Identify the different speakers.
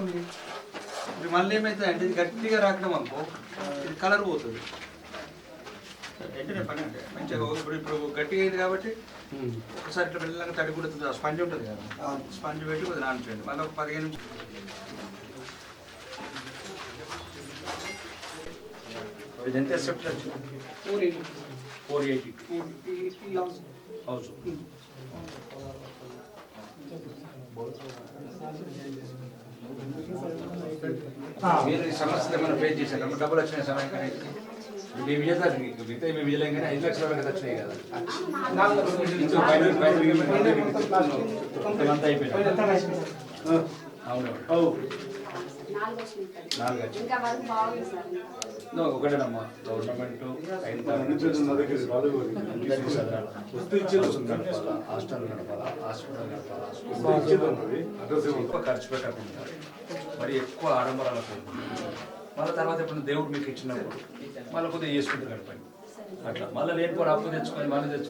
Speaker 1: వస్తుంది
Speaker 2: ఇప్పుడు మళ్ళీ ఏమైతే అంటే ఇది గట్టిగా రాకడం అనుకో ఇది కలర్ పోతుంది. వెంటనే పని అంటే మంచిగా ఇప్పుడు ఇప్పుడు గట్టిగా అయింది కాబట్టి ఒకసారి ఇట్లా వెళ్ళాక తడి కూడా స్పంజ్ ఉంటుంది కదా. స్పంజ్ పెట్టి కొద్దిగా నానిపోయింది మళ్ళీ ఒక పదిహేను ఇది ఎంత సెప్ట్
Speaker 1: ఫోర్ ఎయిటీ.
Speaker 2: Four eighty. మీరు ఈ సమస్యలు ఏమైనా ఫేస్ చేశారు? డబ్బులు వచ్చినాయి సమయం కానీ మీ విజయదారు మిగతా మీ విజయలేం కానీ ఐదు లక్షల వరకు వచ్చినాయి కదా. అంతా అయిపోయింది ఒకటేనమ్మా. గవర్నమెంట్ హాస్టల్ నడపాలా హాస్పిటల్ నడపాలా స్కూల్ ఎక్కువ ఖర్చు పెట్టకుండా. మరి ఎక్కువ ఆడంబరాలకు మళ్ళీ తర్వాత ఎప్పుడు దేవుడు మీకు ఇచ్చినప్పుడు మళ్ళీ కొద్దిగా చేసుకుంటూ గడపండి అట్లా. మళ్ళీ లేనిపోయి అప్పు తెచ్చుకొని మళ్ళీ తెచ్చుకొని